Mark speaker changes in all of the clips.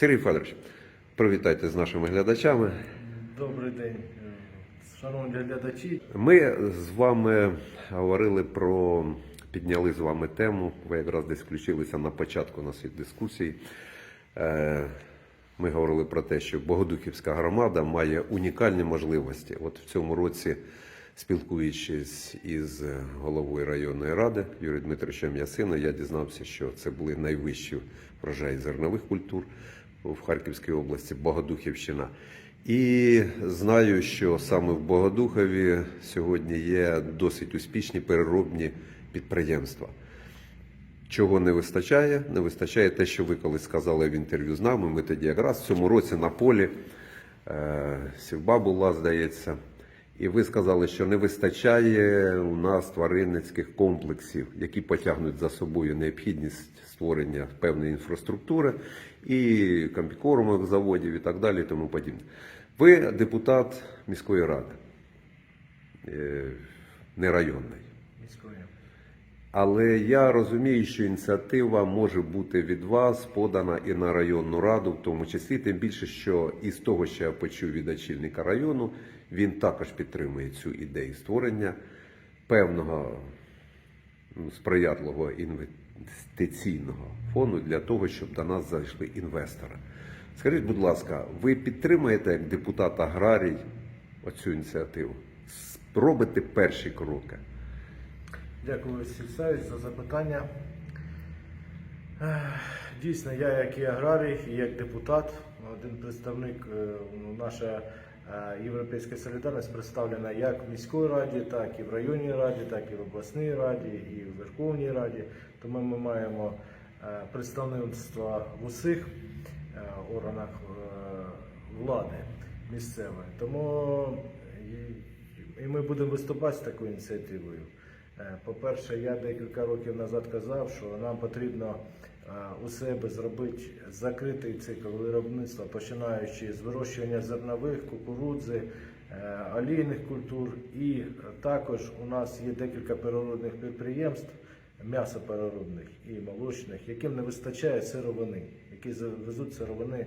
Speaker 1: Сергій Федорович, привітайте з нашими глядачами.
Speaker 2: Добрий день, шановні глядачі.
Speaker 1: Ми з вами говорили про підняли з вами тему. Ви якраз десь включилися на початку нашої дискусії. Е, Ми говорили про те, що Богодухівська громада має унікальні можливості. От в цьому році, спілкуючись із головою районної ради Юрієм Дмитровичем Ясином, я дізнався, що це були найвищі врожаї зернових культур в Харківській області, Богодухівщина. І знаю, що саме в Богодухові сьогодні є досить успішні переробні підприємства. Чого не вистачає? Не вистачає те, що ви колись сказали в інтерв'ю з нами. Ми тоді якраз в цьому році на полі е, Сівба була, здається. І ви сказали, що не вистачає у нас тваринницьких комплексів, які потягнуть за собою необхідність створення певної інфраструктури і комбікормових заводів і так далі, і тому подібне. Ви депутат міської ради, е, не районної. Але я розумію, що ініціатива може бути від вас подана і на районну раду, в тому числі, тим більше, що із того, що я почув від очільника району, він також підтримує цю ідею створення певного ну, сприятливого інвестиційного фонду для того, щоб до нас зайшли інвестори. Скажіть, будь ласка, ви підтримуєте як депутат аграрій оцю ініціативу? Робите перші кроки?
Speaker 2: Дякую, Савич, за запитання. Дійсно, я як і аграрій, і як депутат, один представник, е, ну, наша е, Європейська солідарність представлена як в міській раді, так і в районній раді, так і в обласній раді, і в Верховній Раді. Тому ми маємо е, представництво в усіх органах влади місцевої. Тому і ми будемо виступати з такою ініціативою. Е, По-перше, я декілька років назад казав, що нам потрібно е, у себе зробити закритий цикл виробництва, починаючи з вирощування зернових, кукурудзи, е, олійних культур. І також у нас є декілька переробних підприємств, м'ясопереробних і молочних, яким не вистачає сировини, які завезуть сировини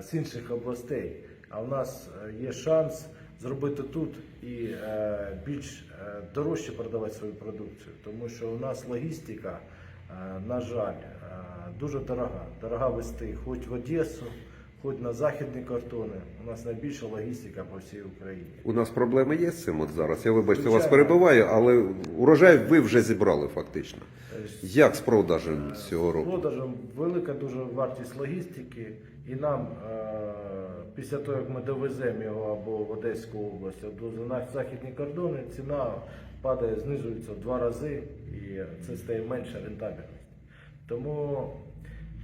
Speaker 2: з інших областей. А в нас є шанс зробити тут і більш дорожче продавати свою продукцію, тому що у нас логістика, е, на жаль, е, дуже дорога. Дорога вести хоч в Одесу, хоч на західні картони. У нас найбільша логістика по всій Україні.
Speaker 1: У нас проблеми є з цим от зараз. Я вибачте, вас
Speaker 2: Звичайно.
Speaker 1: перебиваю, але урожай ви вже зібрали фактично.
Speaker 2: Е,
Speaker 1: Як з продажем цього
Speaker 2: З
Speaker 1: року?
Speaker 2: продажем велика дуже вартість логістики, і нам е, після того, як ми довеземо його або в Одеську область, або на західні кордони, ціна падає, знижується в два рази, і це стає менша рентабельність. Тому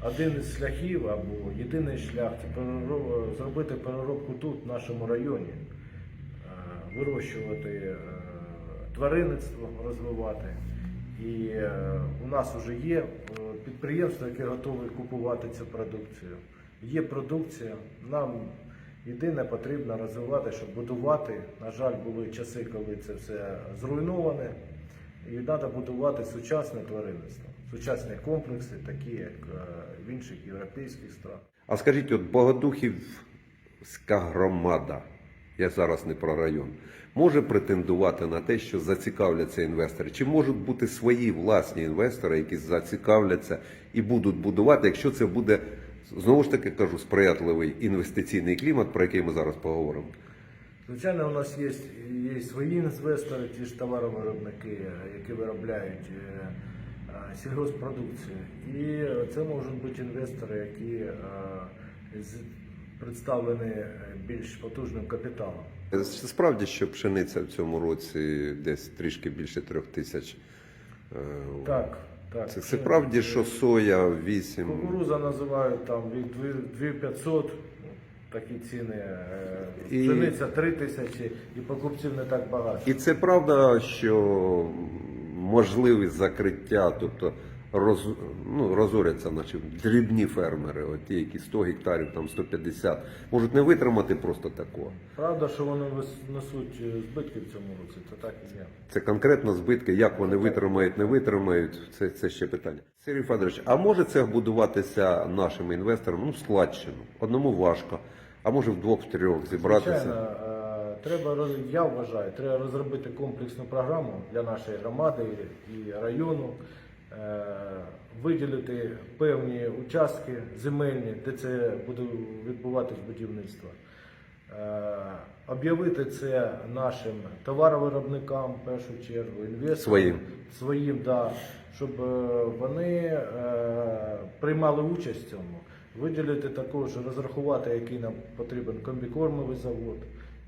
Speaker 2: один із шляхів або єдиний шлях це перероб- зробити переробку тут, в нашому районі, е, вирощувати е, тваринництво, розвивати. І е, у нас вже є підприємства, які готові купувати цю продукцію. Є продукція. Нам єдине потрібно розвивати, щоб будувати. На жаль, були часи, коли це все зруйноване. І треба будувати сучасне тваринництво, сучасні комплекси, такі як е, в інших європейських странах.
Speaker 1: А скажіть, от Богодухівська громада, я зараз не про район, може претендувати на те, що зацікавляться інвестори? Чи можуть бути свої власні інвестори, які зацікавляться і будуть будувати, якщо це буде знову ж таки кажу, сприятливий інвестиційний клімат, про який ми зараз поговоримо?
Speaker 2: Звичайно, у нас є, є свої інвестори, ті ж товаровиробники, які виробляють е, е, сільгоспродукцію. І це можуть бути інвестори, які е, представлені більш потужним капіталом.
Speaker 1: Це Справді, що пшениця в цьому році десь трішки більше трьох тисяч.
Speaker 2: Так, так.
Speaker 1: Це, це правді, що соя 8.
Speaker 2: Кукуруза називають там від 2500, такі ціни. е,
Speaker 1: І-
Speaker 2: Пшениця 3000 і покупців не так багато.
Speaker 1: І це правда, що можливість закриття, тобто роз, ну, розоряться наші дрібні фермери, от ті, які 100 гектарів, там 150, можуть не витримати просто такого.
Speaker 2: Правда, що вони несуть е, збитки в цьому році, це так і є.
Speaker 1: Це конкретно збитки, як вони витримають, не витримають, це, це ще питання. Сергій Федорович, а може це будуватися нашим інвесторам? Ну, складчину. Одному важко, а може в двох-трьох зібратися.
Speaker 2: Звичайно, е, треба роз- я вважаю, треба розробити комплексну програму для нашої громади і району, виділити певні участки земельні, де це буде відбуватись будівництво. Е, Об'явити це нашим товаровиробникам в першу чергу, інвесторам
Speaker 1: Своїм.
Speaker 2: своїм, да, щоб е, вони е, приймали участь в цьому. Виділити також, розрахувати, який нам потрібен комбікормовий завод.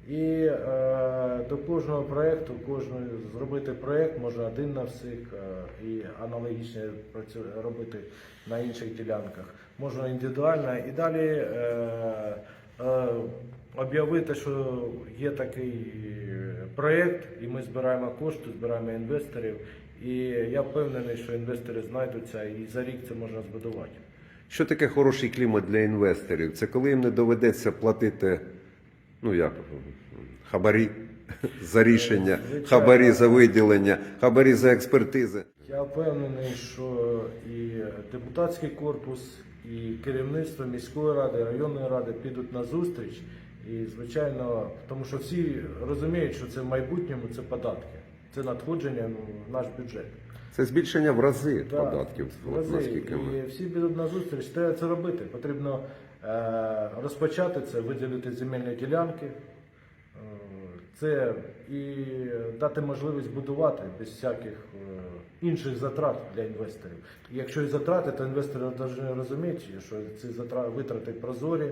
Speaker 2: І е, до кожного проєкту, кожної зробити проєкт, може один на всіх, е, і аналогічно робити на інших ділянках. Можна індивідуально і далі е, е, об'явити, що є такий проєкт, і ми збираємо кошти, збираємо інвесторів. І я впевнений, що інвестори знайдуться, і за рік це можна збудувати.
Speaker 1: Що таке хороший клімат для інвесторів? Це коли їм не доведеться платити, ну як, хабарі за рішення,
Speaker 2: Звичайно.
Speaker 1: хабарі за виділення, хабарі за експертизи.
Speaker 2: Я впевнений, що і депутатський корпус, і керівництво міської ради, районної ради підуть на зустріч. І, звичайно, тому що всі розуміють, що це в майбутньому це податки, це надходження ну, в наш бюджет.
Speaker 1: Це збільшення в рази
Speaker 2: Да,
Speaker 1: податків,
Speaker 2: в рази.
Speaker 1: наскільки ми.
Speaker 2: І всі підуть на зустріч, треба це робити. Потрібно е, розпочати це, виділити земельні ділянки. Е, Це і дати можливість будувати без всяких е, інших затрат для інвесторів. І якщо і затрати, то інвестори повинні розуміти, що ці затрати витрати прозорі,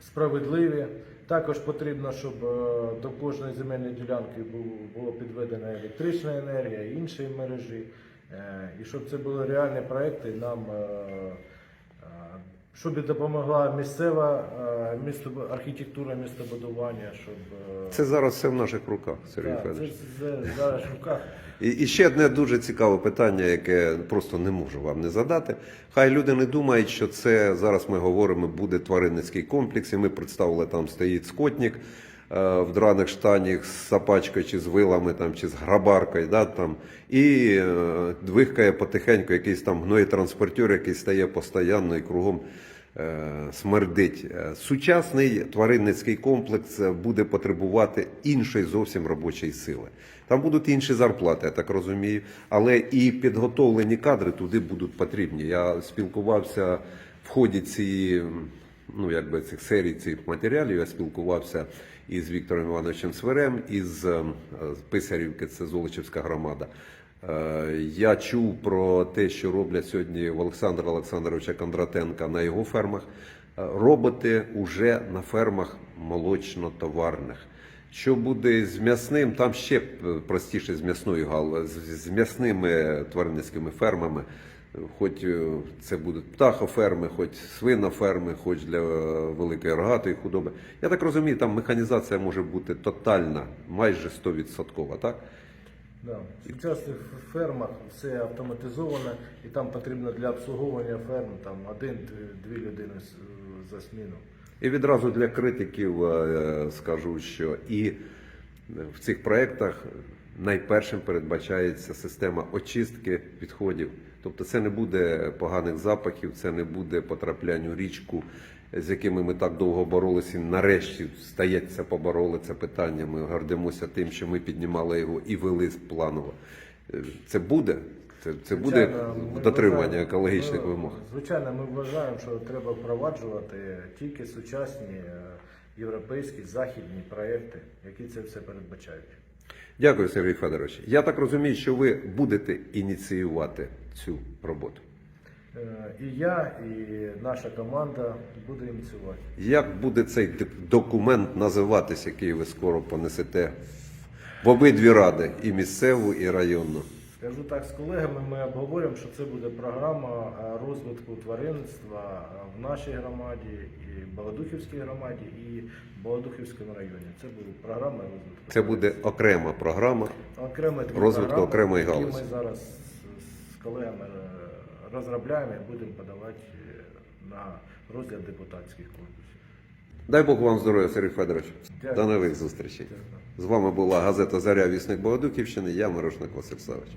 Speaker 2: справедливі. Також потрібно, щоб е, до кожної земельної ділянки була підведена електрична енергія інші мережі. Е, І щоб це були реальні проекти, нам е, щоб допомогла місцева е, місто, архітектура містобудування, щоб е,
Speaker 1: Це зараз все в наших руках, Сергій
Speaker 2: так, це,
Speaker 1: Федорович.
Speaker 2: це зараз в руках.
Speaker 1: І, і ще одне дуже цікаве питання, яке просто не можу вам не задати. Хай люди не думають, що це зараз ми говоримо, буде тваринницький комплекс, і ми представили, там стоїть скотник в драних штанях з сапачкою чи з вилами, там, чи з грабаркою, да, там, і е, двигкає потихеньку якийсь там гноєтранспортер, який стає постійно і кругом е, смердить. Е, Сучасний тваринницький комплекс е, буде потребувати іншої зовсім робочої сили. Там будуть інші зарплати, я так розумію, але і підготовлені кадри туди будуть потрібні. Я спілкувався в ході цієї, ну якби цих серій цих матеріалів. Я спілкувався із Віктором Івановичем Сверем, із е, Писарівки, це Золочівська громада. Е, Я чув про те, що роблять сьогодні в Олександра Олександровича Кондратенка на його фермах. Е, Роботи уже на фермах молочно-товарних. Що буде з м'ясним, там ще простіше з м'ясною гал, з м'ясними тваринницькими фермами. Хоч е, це будуть птахоферми, хоч свиноферми, хоч для е, великої рогатої худоби. Я так розумію, там механізація може бути тотальна, майже 100%, так?
Speaker 2: Да. В сучасних фермах все автоматизовано, і там потрібно для обслуговування ферм там один-дві людини за зміну.
Speaker 1: І відразу для критиків е, скажу, що і в цих проєктах найпершим передбачається система очистки відходів. Тобто це не буде поганих запахів, це не буде потрапляння у річку, з якими ми так довго боролися. Нарешті стається, побороли це питання. Ми гордимося тим, що ми піднімали його і вели планово. Е, Це буде. Це, це буде
Speaker 2: Звичайно,
Speaker 1: дотримання
Speaker 2: вважаємо-
Speaker 1: екологічних
Speaker 2: ми-
Speaker 1: вимог.
Speaker 2: Звичайно, ми вважаємо, що треба впроваджувати тільки сучасні е, європейські західні проекти, які це все передбачають.
Speaker 1: Дякую, Сергій Федорович. Я так розумію, що ви будете ініціювати цю роботу.
Speaker 2: Е, І я, і наша команда буде ініціювати.
Speaker 1: Як буде цей документ називатися, який ви скоро понесете в обидві ради, і місцеву, і районну?
Speaker 2: Скажу так, з колегами ми обговорюємо, що це буде програма е, розвитку тваринництва е, в нашій громаді, і Богодухівській громаді, і Богодухівському районі. Це буде програма розвитку.
Speaker 1: Це буде окрема програма.
Speaker 2: окремо дві
Speaker 1: розвитку окремої галузі.
Speaker 2: Ми зараз з- колегами е, розробляємо і будемо подавати на розгляд депутатських корпусів.
Speaker 1: Дай Бог вам здоров'я, Сергій Федорович. До нових зустрічей. З вами була газета Заря Вісник Богодуківщини. Я Мирошник Василь Савич.